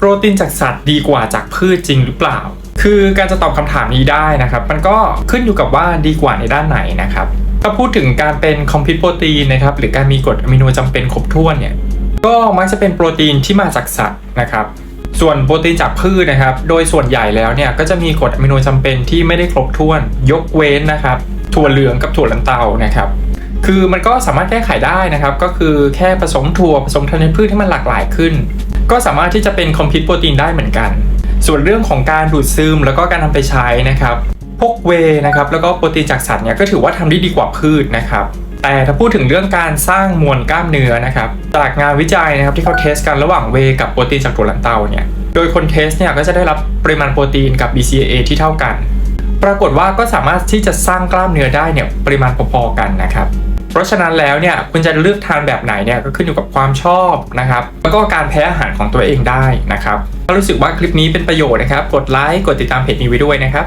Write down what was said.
โปรตีนจากสัตว์ดีกว่าจากพืชจริงหรือเปล่า คือการจะตอบคำถามนี้ได้นะครับ มันก็ขึ้นอยู่กับว่าดีกว่าในด้านไหนนะครับ ถ้าพูดถึงการเป็นคอมพิวโปรตีนนะครับ หรือการมีกรดอะมิโนจำเป็นครบถ้วนเนี่ย ก็มักจะเป็นโปรตีนที่มาจากสัตว์นะครับ ส่วนโปรตีนจากพืชนะครับ โดยส่วนใหญ่แล้วเนี่ยก็จะมีกรดอะมิโนจำเป็นที่ไม่ได้ครบถ้วน ยกเว้นนะครับ ถั่วเหลืองกับถั่วลันเตานะครับคือมันก็สามารถแก้ไขได้นะครับ ก็คือแค่ผสมถั่วผสมธัญพืชให้มันหลากหลายขึ้น ก็สามารถที่จะเป็นคอมพิวต์โปรตีนได้เหมือนกัน ส่วนเรื่องของการดูดซึมแล้วก็การนำไปใช้นะครับ พวกเวนะครับแล้วก็โปรตีนจากสัตว์เนี่ยก็ถือว่าทำได้ดีกว่าพืชนะครับแต่ถ้าพูดถึงเรื่องการสร้างมวลกล้ามเนื้อนะครับจากงานวิจัยนะครับที่เขาเทสกันระหว่างเวกับโปรตีนจากถั่วลันเตาเนี่ยโดยคนเทสเนี่ยก็จะได้รับปริมาณโปรตีนกับ BCAA ที่เท่ากัน ปรากฏว่าก็สามารถที่จะสร้างกล้ามเนื้อได้เนี่ยปริมาณพอๆกันนะครับ เพราะฉะนั้นแล้วเนี่ยคุณจะเลือกทานแบบไหนเนี่ยก็ขึ้นอยู่กับความชอบนะครับ แล้วก็การแพ้อาหารของตัวเองได้นะครับ ถ้ารู้สึกว่าคลิปนี้เป็นประโยชน์นะครับ กดไลค์ กดติดตามเพจนี้ไว้ด้วยนะครับ